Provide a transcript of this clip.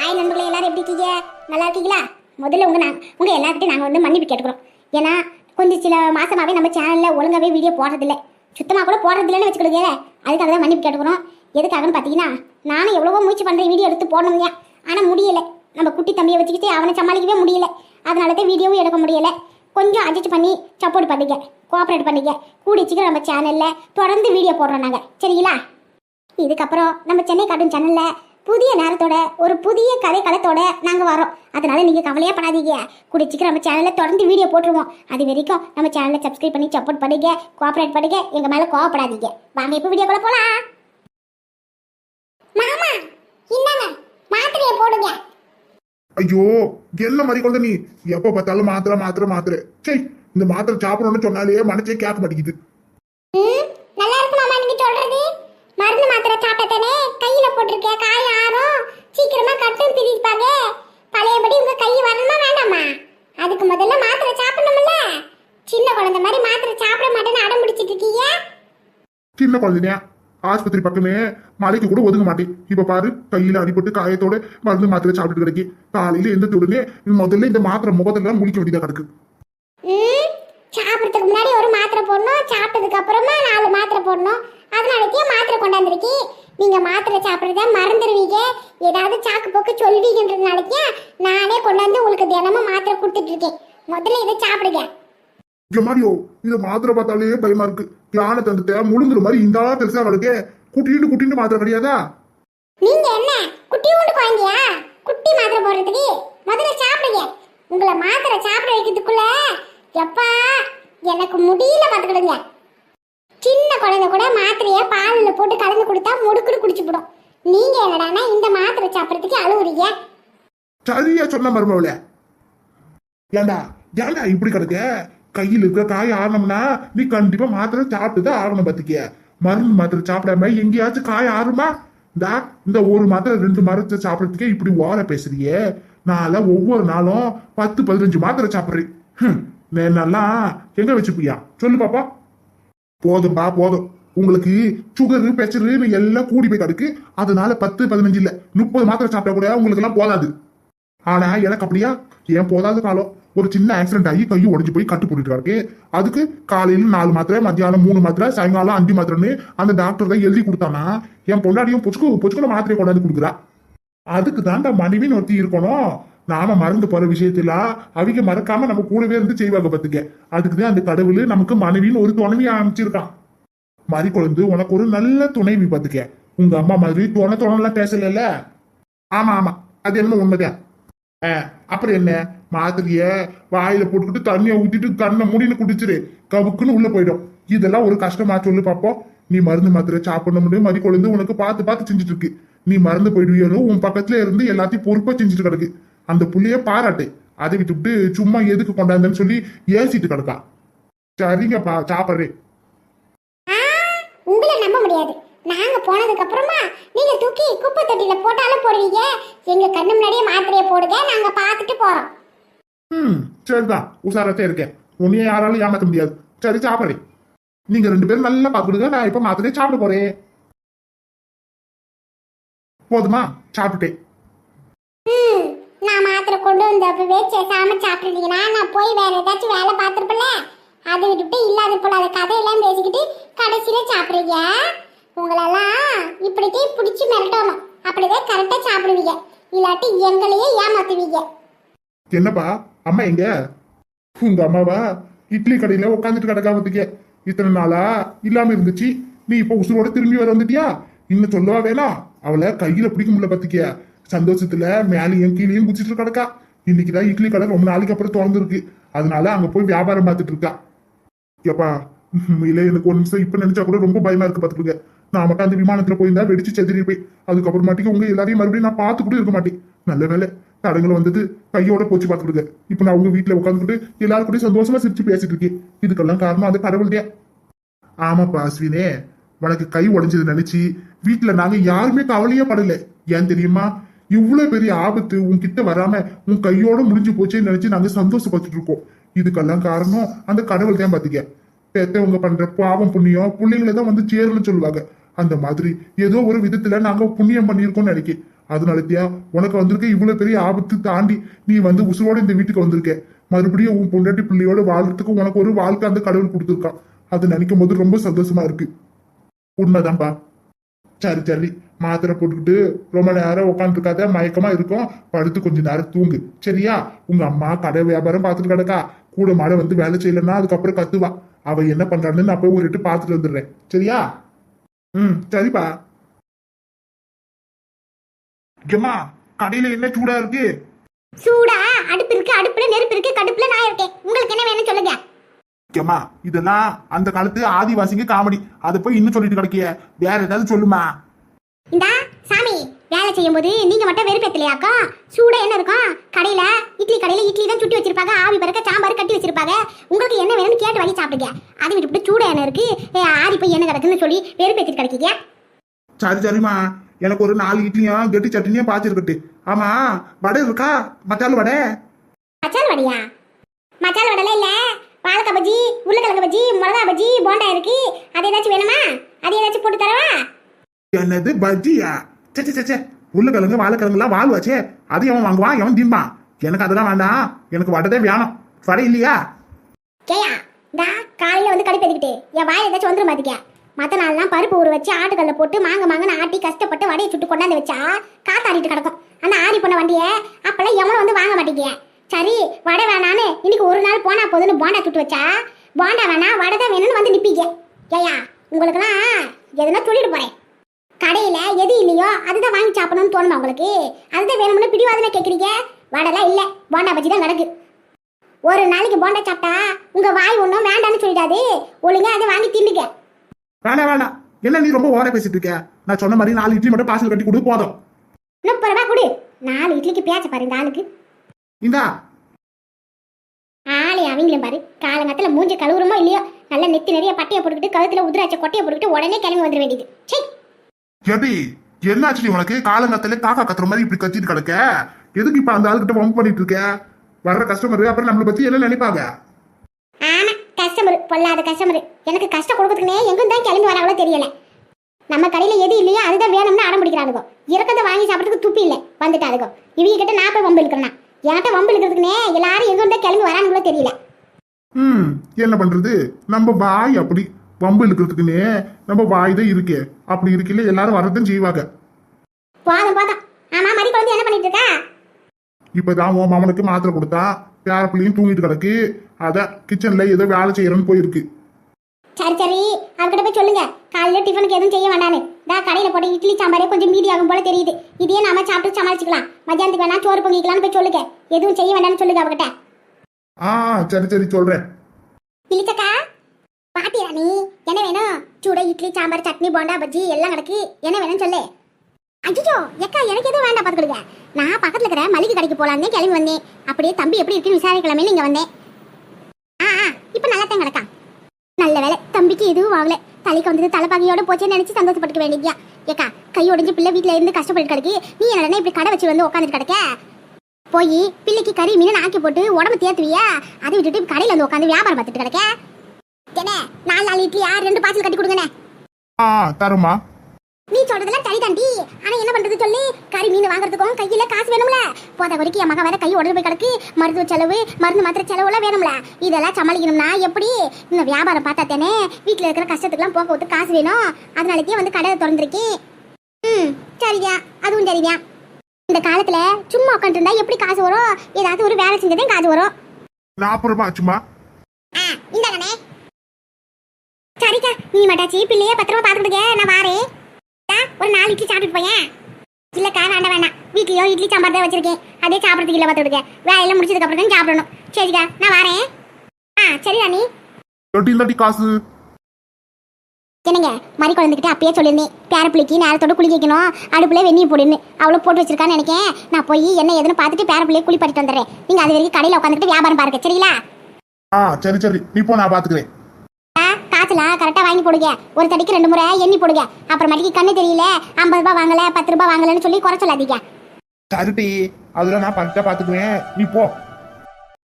ஆய் நண்பர்களே எல்லாரும் எப்படி இருக்கீங்க? நல்லா இருக்கீங்களா? முதல்ல உங்க நாங்க உங்க எல்லார்கிட்டையும் நாங்கள் வந்து மன்னிப்பு கேட்டுக்கிறோம். ஏன்னா கொஞ்சம் சில மாசமாவே நம்ம சேனல்ல ஒழுங்காவே வீடியோ போடுறதில்ல. சுத்தமாக கூட போடுறதில்லன்னு வச்சுக்கிடுங்க அதுக்காக தான் மன்னிப்பு கேட்டுக்கிறோம். எதுக்காகன்னு பார்த்தீங்கன்னா நானும் எவ்வளவோ முயற்சி பண்ணுறேன் வீடியோ எடுத்து போடணுங்க ஆனால் முடியல. நம்ம குட்டி தம்பியை வச்சுக்கிட்டு அவனை சமாளிக்கவே முடியல. அதனால தான் வீடியோவும் எடுக்க முடியல. கொஞ்சம் அட்ஜஸ்ட் பண்ணி சப்போர்ட் பண்ணுங்க. கோஆப்ரேட் பண்ணுங்க. கூடி சீக்கிரம் நம்ம சேனலில் தொடர்ந்து வீடியோ போடுறோம் நாங்கள் சரிங்களா? இதுக்கப்புறம் நம்ம சென்னை கார்ட்டூன் சேனல்ல புதிய நேரத்தோட ஒரு புதிய கதை களத்தோட நாங்கள் வரோம் அதனால நீங்க கவலையே பண்ணாதீங்க குடிச்சிக்கு நம்ம சேனலில் தொடர்ந்து வீடியோ போட்டுருவோம். அது வரைக்கும் நம்ம சேனலை சப்ஸ்கிரைப் பண்ணி சப்போர்ட் பண்ணுங்க கோஆப்ரேட் பண்ணுங்க எங்கள் மேலே கோவப்படாதீங்க. வாங்க இப்போ வீடியோ கூட போகலாம் மாமா இந்தாங்க மாத்திரையை போடுங்க. ஐயோ என்ன மாதிரி கொண்ட நீ? எப்போ பார்த்தாலும் மாத்திரை மாத்திரை மாத்திரை. சே இந்த மாத்திரை சாப்பிடணும்னு சொன்னாலே மனசே கேட்க மாட்டேங்குது ம் நல்லா இருக்கு மாமா நீங்க சொல்றது மருந்து மாத்திரை சாப்பிட்டதானே கையில போட்டிருக்க காய் ஆறும் சீக்கிரமா கட்டும் பிரிப்பாங்க பழையபடி உங்க கை வரணுமா வேண்டாமா அதுக்கு முதல்ல மாத்திரை சாப்பிடணும்ல சின்ன குழந்தை மாதிரி மாத்திரை சாப்பிட மாட்டேன்னு அடம் பிடிச்சிட்டு இருக்கீங்க சின்ன குழந்தையா? ஆஸ்பத்திரி பக்கமே மலைக்கு கூட ஒதுங்க மாட்டேன். இப்ப பாரு கையில அடிபட்டு காயத்தோட மருந்து மாத்திரை சாப்பிட்டு கிடக்கி. காலையில எந்த உடனே முதல்ல இந்த மாத்திரை முகத்துல முடிக்க வேண்டியதா கிடக்கு. ம் சாப்பிட்றதுக்கு முன்னாடி ஒரு மாத்திரை போடணும் சாப்பிட்டதுக்கு அப்புறமா நாலு மாத்திரை போடணும். அதனாலக்கே மாத்திரை கொண்டாந்துருக்கி நீங்க மாத்திரை சாப்பிட்றத மறந்துடுவீங்க ஏதாவது சாக்கு போக்கு சொல்லுவீங்கன்றதுனாலக்கே நானே கொண்டாந்து உங்களுக்கு தினமும் மாத்திரை கொடுத்துட்டு இருக்கேன். முதல்ல இதை சாப்பிடுங்க. இங்க மாதிரியோ இந்த மாத்திரை பார்த்தாலே பயமா இருக்கு. யானை தந்துட்ட முழுங்குற மாதிரி இந்த ஆளா பெருசா கிடக்கே குட்டின்னு குட்டின்னு மாத்திரை கிடையாதா? நீங்க என்ன? குட்டி உண்டு குழந்தையா? குட்டி மாத்திரை போடுறதுக்கு முதல்ல சாப்பிடுங்க. உங்களை மாத்திரை சாப்பிட வைக்கிறதுக்குள்ள எப்பா எனக்கு முடியல பார்த்துக்கிடுங்க. சின்ன குழந்தை கூட மாத்திரைய பாலில் போட்டு கலந்து கொடுத்தா முடுக்குன்னு குடிச்சு போடும். நீங்க என்னடான்னா இந்த மாத்திரை சாப்பிட்றதுக்கு அழுவுறீங்க? சரியா சொன்ன மருமவளே. ஏண்டா ஏண்டா இப்படி கிடக்க? கையில் இருக்கிற காய் ஆறணும்னா நீ கண்டிப்பா மாத்திரை சாப்பிட்டு தான் ஆகணும் பாத்துக்கிய. மருந்து மாத்திரை சாப்பிடாம எங்கேயாச்சும் காய் ஆறுமா? இந்தா இந்த ஒரு மாத்திரை ரெண்டு மரத்தை சாப்பிட்றதுக்கே இப்படி ஓர பேசுறியே? நான் ஒவ்வொரு நாளும் பத்து பதினஞ்சு மாத்திரை சாப்பிட்றேன். என்னெல்லாம் எங்க வச்சுப்பியா? சொல்லு பாப்பா. போதும்பா போதும். உங்களுக்கு சுகரு பிரஷரு எல்லாம் கூடி போய் கிடக்கு. அதனால பத்து பதினஞ்சு இல்ல முப்பது மாத்திரை சாப்பிட்டா கூட உங்களுக்கு எல்லாம் போதாது. ஆனா எனக்கு அப்படியா? ஏன் போதாது காலம்? ஒரு சின்ன ஆக்சிடென்ட் ஆகி கையும் உடஞ்சு போய் கட்டு போட்டுட்டு கிடக்கு. அதுக்கு காலையில நாலு மாத்திரை மத்தியானம் மூணு மாத்திரை சாயங்காலம் அஞ்சு மாத்திரைன்னு அந்த டாக்டர் தான் எழுதி கொடுத்தானா? என் பொண்டாடியும் பொச்சுக்கு பொச்சுக்கல மாத்திரை கொண்டாந்து கொடுக்குறா. அதுக்கு தான்டா மனைவின்னு ஒருத்தி இருக்கணும். நாம மறந்து போற விஷயத்துல அவங்க மறக்காம நம்ம கூடவே இருந்து செய்வாங்க பத்துக்க. அதுக்கு தான் அந்த கடவுள் நமக்கு மனைவின்னு ஒரு துணைவி அமைச்சிருக்கான். மறி குழந்து உனக்கு ஒரு நல்ல துணைவி பத்துக்க. உங்க அம்மா மாதிரி துணை துணைலாம் பேசல ஆமா ஆமா. அது என்ன உண்மைதான். ஆ, அப்புறம் என்ன? மாதிரிய வாயில போட்டுக்கிட்டு தண்ணியை ஊத்திட்டு கண்ணை மூடின்னு குடிச்சிரு. கவுக்குன்னு உள்ள போயிடும். இதெல்லாம் ஒரு கஷ்டமா சொல்லு பாப்போம் நீ மருந்து மாத்திரை சாப்பிடணும்னு மறி குழந்து உனக்கு பார்த்து பார்த்து செஞ்சுட்டு இருக்கு நீ மறந்து போயிடுவியோ உன் பக்கத்துல இருந்து எல்லாத்தையும் பொறுப்பா செஞ்சுட்டு கிடக்கு. அந்த புள்ளைய பாராட்டு. அதை விட்டுவிட்டு சும்மா எதுக்கு கொண்டாந்தேன்னு சொல்லி ஏசிட்டு கிடக்கா. சரிங்கப்பா சாப்பிட்றேன் உங்களை நம்ப முடியாது. நாங்க போனதுக்கு அப்புறமா நீங்க தூக்கி குப்பை தொட்டியில போட்டாலும் போடுவீங்க. எங்க கண்ணு முன்னாடியே மாத்திரையை போடுங்க நாங்க பாத்துட்டு போறோம். ம் சரிதான். உஷாரத்தே இருக்கேன். உன்னைய யாராலும் ஏமாத்த முடியாது. சரி சாப்பிடு. நீங்க ரெண்டு பேரும் நல்லா பாத்துடுங்க நான் இப்ப மாத்திரையே சாப்பிட போறேன். போதுமா? சாப்பிட்டுட்டேன். ம், நான் மாத்திரை கொண்டு வந்த அப்பவே பேசாம சாப்பிட்டுட்டீங்கன்னா நான் போய் வேற ஏதாச்சும் வேலை பார்த்துருப்பல அதை விட்டுட்டு இல்லாத போல அதை கதையெல்லாம் பேசிக்கிட்டு கடைசியில சாப்பிடுறீங்க? உங்களெல்லாம் இப்படித்தே பிடிச்சி மிரட்டணும். அப்படிதான் கரெக்டா சாப்பிடுவீங்க. இல்லாட்டி எங்களையே ஏமாத்துவீங்க. என்னப்பா? அம்மா எங்க? உங்க அம்மாவா? இட்லி கடையில உட்காந்துட்டு கிடக்காமத்துக்க இத்தனை நாளா இல்லாம இருந்துச்சு. நீ இப்ப உசுரோட திரும்பி வர வந்துட்டியா? இன்னும் சொல்லவா வேணாம் அவளை கையில பிடிக்க முடியல பாத்துக்கிய. சந்தோஷத்துல மேலேயும் கீழேயும் குச்சிட்டு கிடக்கா. இன்னைக்குதான் இட்லி கடை ரொம்ப நாளைக்கு அப்புறம் திறந்துருக்கு. அதனால அங்க போய் வியாபாரம் பார்த்துட்டு இருக்கா. ஏப்பா இல்ல எனக்கு ஒரு நிமிஷம் இப்ப நினைச்சா கூட ரொம்ப பயமா இருக்கு பாத்துக்கோங்க. நான் மட்டும் அந்த விமானத்துல போயிருந்தா வெடிச்சு செதறிப்பேன் அதுக்கப்புறமாட்டிக்கு உங்க எல்லாரையும் மறுபடியும் நான் பார்த்து கூட இருக்க மாட்டேன். நல்ல வேலை தடங்கள் வந்தது கையோட போச்சு பாத்துக்கிடுங்க இப்ப நான் அவங்க வீட்டுல உட்காந்துக்கிட்டு எல்லாரும் கூட சந்தோஷமா சிரிச்சு பேசிட்டு இருக்கேன். இதுக்கெல்லாம் காரணம் அந்த கடவுள்தே ஆமாப்பா அஸ்வினே. உனக்கு கை உடைஞ்சது நினைச்சு வீட்டுல நாங்க யாருமே கவலையே படல. ஏன் தெரியுமா? இவ்வளவு பெரிய ஆபத்து உன்கிட்ட வராம உன் கையோட முடிஞ்சு போச்சேன்னு நினைச்சு நாங்க சந்தோஷப்பட்டுட்டு இருக்கோம். இதுக்கெல்லாம் காரணம் அந்த கடவுள் தான் பாத்தீங்க பெத்தவங்க பண்ற பாவம் புண்ணியம் பிள்ளைங்களை தான் வந்து சேருன்னு சொல்லுவாங்க. அந்த மாதிரி ஏதோ ஒரு விதத்துல நாங்க புண்ணியம் பண்ணியிருக்கோம்னு நினைக்கிறேன் அதனாலத்தியா உனக்கு வந்திருக்க இவ்வளவு பெரிய ஆபத்து தாண்டி நீ வந்து உசுரோட இந்த வீட்டுக்கு வந்திருக்க. மறுபடியும் உன் பொண்டாட்டி பிள்ளையோட வாழ்றதுக்கு உனக்கு ஒரு வாழ்க்கை அந்த கடவுள் கொடுத்துருக்கான் அது நினைக்கும் போது ரொம்ப சந்தோஷமா இருக்கு. உண்மைதான்பா. சரி சரி. மாத்திரை போட்டுக்கிட்டு ரொம்ப நேரம் உட்காந்துருக்காத மயக்கமா இருக்கும். படுத்து கொஞ்ச நேரம் தூங்கு. சரியா? உங்க அம்மா கடை வியாபாரம் பார்த்துட்டு கிடக்கா. கூட மாட வந்து வேலை செய்யலன்னா அதுக்கப்புறம் கத்துவா. அவ என்ன பண்றான்னு நான் போய் ஒரு எட்டு பார்த்துட்டு வந்துடுறேன். சரியா? ம் சரிப்பா. ஏம்மா கடையில என்ன சூடா இருக்கு? சூடா? அடுப்பு இருக்கு அடுப்புல நெருப்பு இருக்கு கடுப்புல நான் இருக்கேன். உங்களுக்கு என்ன வேணும்னு சொல்லுங்க. ஏம்மா இதெல்லாம் அந்த காலத்து ஆதிவாசிங்க காமெடி. அதை போய் இன்னும் சொல்லிட்டு கிடக்கிய. வேற ஏதாவது சொல்லுமா? இந்தா சாமி வேலை செய்யும்போது நீங்க மட்டும் வெறுப்பேத்தலையாக்கா சூடா என்ன இருக்கும் கடையில இட்லி கடையில இட்லி தான் சுட்டி வச்சிருப்பாங்க ஆவி பறக்க சாம்பார் கட்டி வச்சிருப்பாங்க. உங்களுக்கு என்ன வேணும்னு கேட்டு வாங்கி சாப்பிடுங்க. அதை விட்டுவிட்டு சூடா என்ன இருக்கு. ஆறி போய் என்ன கிடக்குன்னு சொல்லி வெறுப்பேத்திட்டு கிடைக்கீங்க. சரி சரிம்மா. எனக்கு ஒரு நாலு இட்லியும் கெட்டி சட்னியும் பாய்ச்சிருக்கட்டு ஆமா வடை இருக்கா? மசாலா வடை? மச்சால் வடையா? மச்சால் வடைலாம் இல்ல. வாழைக்காய் பஜ்ஜி உருளைக்கிழங்கு பஜ்ஜி மிளகா பஜ்ஜி போண்டா இருக்கு. அது ஏதாச்சும் வேணுமா? அது ஏதாச்சும் போட்டு தரவா? என்னது பஜ்ஜியா? சே சே, சே உருளைக்கிழங்கு வாழைக்கிழங்குலாம் வாழ் வச்சே அது எவன் வாங்குவான்? எவன் திம்பான்? எனக்கு அதெல்லாம் வேண்டாம். எனக்கு வடை தான் வேணும். வடை இல்லையா? கேயா இந்தா காலையில வந்து கடுப்பேத்திக்கிட்டு என் வாய் ஏதாச்சும் வந்துரும் பாத்துக்க. மற்ற நாள்லாம் பருப்பு ஊற வச்சு ஆட்டுக்கல்ல போட்டு மாங்க மாங்கன்னு ஆட்டி கஷ்டப்பட்டு வடையை சுட்டு கொண்டாந்து வச்சா காத்தாடிட்டு கிடக்கும். அந்த ஆடி போன வண்டியை அப்பெல்லாம் எவனும் வந்து வாங்க மாட்டேங்க சரி வடை வேணான்னு இன்னைக்கு ஒரு நாள் போனா போதுன்னு போண்டா சுட்டு வச்சா போண்டா வேணா வடை தான் வேணும்னு வந்து நிற்பீங்க ஏயா உங்களுக்குலாம் எதுனா சொல்லிட்டு போறேன். கடையில் எது இல்லையோ அதுதான் வாங்கி சாப்பிடணும்னு தோணுமா உங்களுக்கு? அதுதான் வேணும்னு பிடிவாதமே கேட்குறீங்க வடைலாம் இல்லை போண்டா பஜ்ஜி தான் கிடக்கு. ஒரு நாளைக்கு போண்டா சாப்பிட்டா உங்கள் வாய் ஒன்றும் வேண்டாம்னு சொல்லிடாது. ஒழுங்காக அதை வாங்கி தின்னுங்க வேண்டாம் வேண்டாம் என்ன நீ ரொம்ப ஓர பேசிட்டு இருக்க? நான் சொன்ன மாதிரி நாலு இட்லி மட்டும் பார்சல் கட்டி கொடு போதும். முப்பது ரூபாய் கொடு. நாலு இட்லிக்கு பேச்ச பாரு இந்த ஆளுக்கு. இந்தா. ஆளே அவங்களும் பாரு. காலங்கத்துல மூஞ்சி கழுவுறமோ இல்லையோ? நல்ல நெத்தி நிறைய பட்டையை போட்டுக்கிட்டு கழுத்துல உதிராச்ச கொட்டையை போட்டுக்கிட்டு உடனே கிளம்பி வந்துட வேண்டியது. எடி என்னாச்சு உனக்கு? காலங்கத்திலே காக்கா கத்துற மாதிரி இப்படி கத்திட்டு கிடக்க? எதுக்கு இப்ப அந்த ஆளுகிட்ட வம்பு பண்ணிட்டு இருக்க? வர்ற கஸ்டமர் அப்புறம் நம்மளை பத்தி என்ன நினைப்பாங்க? கஸ்டமர் பொல்லாத கஸ்டமர் எனக்கு கஷ்டம் கொடுக்கறதுக்குனே எங்கும் தான் கிளம்பி வராங்களோ தெரியல. நம்ம கடையில எது இல்லையோ அதுதான் வேணும்னு அடம் பிடிக்கிறானுங்க. இறக்கத்தை வாங்கி சாப்பிட்றதுக்கு துப்பி இல்லை. வந்துட்டாருங்க இவங்க கிட்ட நான் போய் வம்பு இழுக்கிறேன்? என்கிட்ட வம்பு இழுக்கிறதுக்குனே எல்லாரும் எங்க தான் கிளம்பி வரானுங்களோ தெரியல. ம் என்ன பண்றது? நம்ம வாய் அப்படி. வம்பு இழுக்கிறதுக்குன்னே நம்ம வாய் தான் இருக்கே. அப்படி இருக்கையில எல்லாரும் வரதும் செய்வாங்க. போதும் போதும். ஆமா மடி குழந்தை என்ன பண்ணிட்டு இருக்கா? இப்பதான் உன் மாமனுக்கு மாத்திரை கொடுத்தா. பேர பிள்ளையும் தூங்கிட்டு கிடக்கு. அதான் கிச்சன்ல ஏதோ வேலை செய்யறேன்னு போயிருக்கு. சரி சரி. அவர்கிட்ட போய் சொல்லுங்க. காலையில டிஃபனுக்கு எதுவும் செய்ய வேண்டான்னு. தா கடையில போட்டு இட்லி சாம்பாரே கொஞ்சம் மீதி ஆகும் போல தெரியுது. இதையே நாம சாப்பிட்டு சமாளிச்சுக்கலாம். மத்தியானத்துக்கு வேணா சோறு பொங்கிக்கலாம்னு போய் சொல்லுங்க. எதுவும் செய்ய வேண்டாம்னு சொல்லுங்க அவகிட்ட ஆ சரி சரி. சொல்றேன். இழிச்சக்கா பாத்தியா நீ? என்ன வேணும்? சூட இட்லி சாம்பார் சட்னி போண்டா பஜ்ஜி எல்லாம் கிடக்கு என்ன வேணும்னு சொல்லு. அஜிஜோ எக்கா எனக்கு எதுவும் வேண்டாம் பார்த்துக்கிடுங்க. நான் பக்கத்துல இருக்கிற மளிகை கடைக்கு போலான்னு கிளம்பி வந்தேன். அப்படியே தம்பி எப்படி இருக்குன்னு விசாரிக்கலாமே இங்கே வந்தேன். ஆ ஆ இப்போ நல்லா தான் கிடக்கா நல்ல வேலை தம்பிக்கு எதுவும் ஆகல. தலைக்கு வந்தது தலைப்பாகையோட போச்சேன்னு நினைச்சு சந்தோஷப்பட்டுக்க வேண்டியதியா ஏக்கா கை உடஞ்சி பிள்ளை வீட்ல இருந்து கஷ்டப்பட்டு கிடக்கு. நீ என்னடனே இப்படி கடை வச்சு வந்து உட்காந்துட்டு கிடக்க? போய் பிள்ளைக்கு கறி மீன் ஆக்கி போட்டு உடம்பு தேத்துவியா? அதை விட்டுட்டு கடையில வந்து உட்காந்து வியாபாரம் பார்த்துட்டு கிடக்க? என்ன நாலு இட்லி இட்லியா ரெண்டு பாய்ச்சல் கட்டி கொடுங்கண்ணே. ஆ தருமா நீ சொல்றதெல்லாம் சரி தாண்டி ஆனா என்ன பண்றது சொல்லி? கறி மீன் வாங்குறதுக்கும் கையில காசு வேணும்ல. போத வரைக்கும் என் மகன் வேற கை உடம்பு போய் கிடக்கு. மருத்துவ செலவு மருந்து மாத்திரை செலவு எல்லாம் வேணும்ல. இதெல்லாம் சமாளிக்கணும்னா எப்படி? இந்த வியாபாரம் பார்த்தா தானே வீட்டுல இருக்கிற கஷ்டத்துக்குலாம் போக்க விட்டு காசு வேணும். அதனாலக்கே வந்து கடை திறந்திருக்கேன். ம் சரியா. அதுவும் சரியா இந்த காலத்துல சும்மா உட்காந்துருந்தா எப்படி காசு வரும்? ஏதாவது ஒரு வேலை செஞ்சதே காசு வரும். நாற்பது ரூபாய் ஆ இந்தாங்கண்ணே. சரிக்கா. நீ மட்டாச்சி பிள்ளைய பத்திரமா பாத்துக்கிட்டுக்க நான் வாரேன். நாலு இட்லி சாப்பிட்டுட்டு போயேன். இல்லக்கா வேண்டாம் வேண்டாம். வீட்லயோ இட்லி சாம்பார் தான் வச்சிருக்கேன். அதே சாப்பிட்றதுக்கு இல்லை பார்த்துக்கிடுங்க வேலையெல்லாம் முடிச்சதுக்கு அப்புறம் தான் சாப்பிடணும். சரிக்கா நான் வரேன். ஆ சரி ராணி. எட்டி இந்தாட்டி காசு. என்னங்க மறி குழந்தைகிட்ட அப்பயே சொல்லியிருந்தேன். பேர பிள்ளைக்கு நேரத்தோட குளிக்க வைக்கணும். அடுப்புல வெந்நீர் போடுன்னு. அவ்வளோ போட்டு வச்சிருக்கான்னு நினைக்கேன். நான் போய் என்ன ஏதுன்னு பார்த்துட்டு பேர பிள்ளைய குளிப்பாட்டிட்டு வந்துடுறேன். நீங்க அது வரைக்கும் கடையில் உட்காந்துட்டு வியாபாரம் பாருங்க சரிங்களா? ஆ சரி சரி. நீ போ நான் பாத்துக்கிறேன். காசுலாம் கரெக்டாக வாங்கி போடுங்க. ஒரு தடிக்கு ரெண்டு முறை எண்ணி போடுங்க. அப்புறமேட்டுக்கு கண்ணு தெரியல ஐம்பது ரூபாய் வாங்கல பத்து ரூபாய் வாங்கலன்னு சொல்லி குறை சொல்லாதீங்க. சரிட்டி அதெல்லாம் நான் பக்கா பார்த்துக்குவேன். நீ போ.